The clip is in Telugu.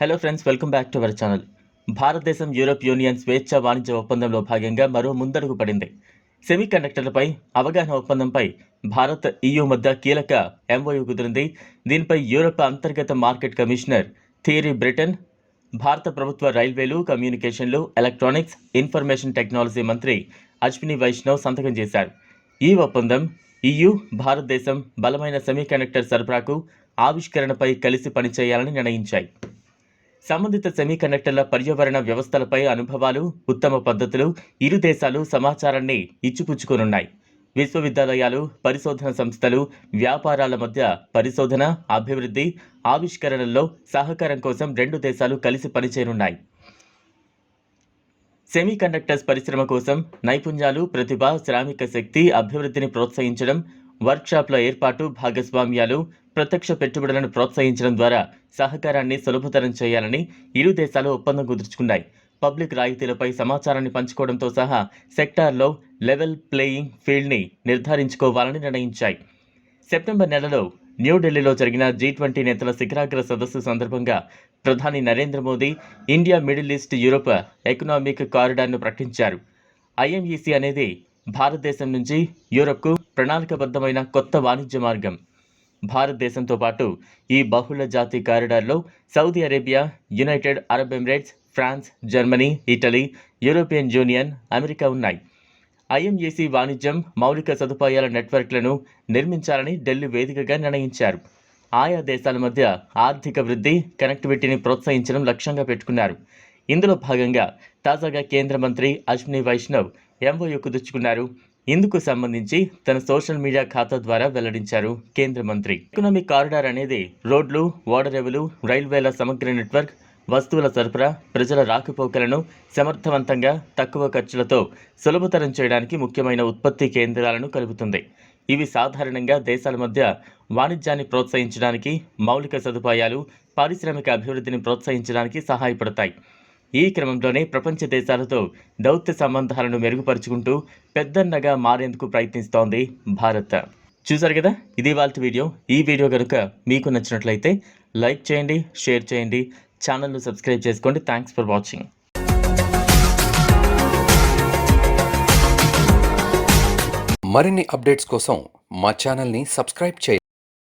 Hello friends welcome back to our channel భారతదేశం యూరోప్ యూనియన్ స్వేచ్ఛ వాణిజ్య ఒప్పందంలో భాగంగా మరో ముందడుగు పడింది. సెమీ కండక్టర్లపై అవగాహన ఒప్పందంపై భారత్ ఈయూ మధ్య కీలక ఎంఓయూ కుదిరింది. దీనిపై యూరోప్ అంతర్గత మార్కెట్ కమిషనర్ థియరీ బ్రిటన్ భారత ప్రభుత్వ రైల్వేలు కమ్యూనికేషన్లు ఎలక్ట్రానిక్స్ ఇన్ఫర్మేషన్ టెక్నాలజీ మంత్రి అశ్విని వైష్ణవ్ సంతకం చేశారు. ఈ ఒప్పందం ఈయూ భారతదేశం బలమైన సెమీకండక్టర్ సరఫరాకు ఆవిష్కరణపై కలిసి పనిచేయాలని నిర్ణయించాయి. సంబంధిత సెమీకండక్టర్ల పర్యావరణ వ్యవస్థలపై అనుభవాలు ఉత్తమ పద్ధతులు ఇరు దేశాలు సమాచారాన్ని ఇచ్చిపుచ్చుకోనున్నాయి. విశ్వవిద్యాలయాలు పరిశోధన సంస్థలు వ్యాపారాల మధ్య పరిశోధన అభివృద్ధి ఆవిష్కరణల్లో సహకారం కోసం రెండు దేశాలు కలిసి పనిచేయనున్నాయి. సెమీకండక్టర్స్ పరిశ్రమ కోసం నైపుణ్యాలు ప్రతిభ శ్రామిక శక్తి అభివృద్ధిని ప్రోత్సహించడం వర్క్షాప్ల ఏర్పాటు భాగస్వామ్యాలు ప్రత్యక్ష పెట్టుబడులను ప్రోత్సహించడం ద్వారా సహకారాన్ని సులభతరం చేయాలని ఇరు దేశాలు ఒప్పందం కుదుర్చుకున్నాయి. పబ్లిక్ రాయితీలపై సమాచారాన్ని పంచుకోవడంతో సహా సెక్టార్లో లెవెల్ ప్లేయింగ్ ఫీల్డ్ని నిర్ధారించుకోవాలని నిర్ణయించాయి. సెప్టెంబర్ నెలలో న్యూఢిల్లీలో జరిగిన జీ ట్వంటీ నేతల శిఖరాగ్ర సదస్సు సందర్భంగా ప్రధాని Narendra Modi India middle east Europe economic కారిడార్ను ప్రకటించారు. ఐఎంఈసీ అనేది భారతదేశం నుంచి యూరప్కు ప్రణాళికబద్ధమైన కొత్త వాణిజ్య మార్గం. భారతదేశంతో పాటు ఈ బహుళ జాతి కారిడార్లో Saudi Arabia United Arab Emirates France Germany Italy European union America ఉన్నాయి. ఐఎంఏసీ వాణిజ్యం మౌలిక సదుపాయాల నెట్వర్క్లను నిర్మించాలని ఢిల్లీ వేదికగా నిర్ణయించారు. ఆయా దేశాల మధ్య ఆర్థిక వృద్ధి కనెక్టివిటీని ప్రోత్సహించడం లక్ష్యంగా పెట్టుకున్నారు. ఇందులో భాగంగా తాజాగా కేంద్ర మంత్రి అశ్విని వైష్ణవ్ ఎంఓయూకు దుచ్చుకున్నారు ఇందుకు సంబంధించి తన సోషల్ మీడియా ఖాతా ద్వారా వెల్లడించారు కేంద్ర మంత్రి. ఎకనామిక్ కారిడార్ అనేది రోడ్లు ఓడరేవులు రైల్వేల సమగ్ర నెట్వర్క్ వస్తువుల సరఫరా ప్రజల రాకపోకలను సమర్థవంతంగా తక్కువ ఖర్చులతో సులభతరం చేయడానికి ముఖ్యమైన ఉత్పత్తి కేంద్రాలను కలుపుతుంది. ఇవి సాధారణంగా దేశాల మధ్య వాణిజ్యాన్ని ప్రోత్సహించడానికి మౌలిక సదుపాయాలు పారిశ్రామిక అభివృద్ధిని ప్రోత్సహించడానికి సహాయపడతాయి. ఈ క్రమంలోనే ప్రపంచ దేశాలతో దౌత్య సంబంధాలను మెరుగుపరుచుకుంటూ పెద్దన్నగా మారేందుకు ప్రయత్నిస్తోంది భారత్. చూసారు కదా? ఇది వాళ్ళ వీడియో. ఈ వీడియో కనుక మీకు నచ్చినట్లయితే లైక్ చేయండి షేర్ చేయండి ఛానల్ను సబ్స్క్రైబ్ చేసుకోండి. Thanks for watching. మరిన్ని అప్డేట్స్ కోసం మా ఛానల్ని సబ్స్క్రైబ్ చేయండి.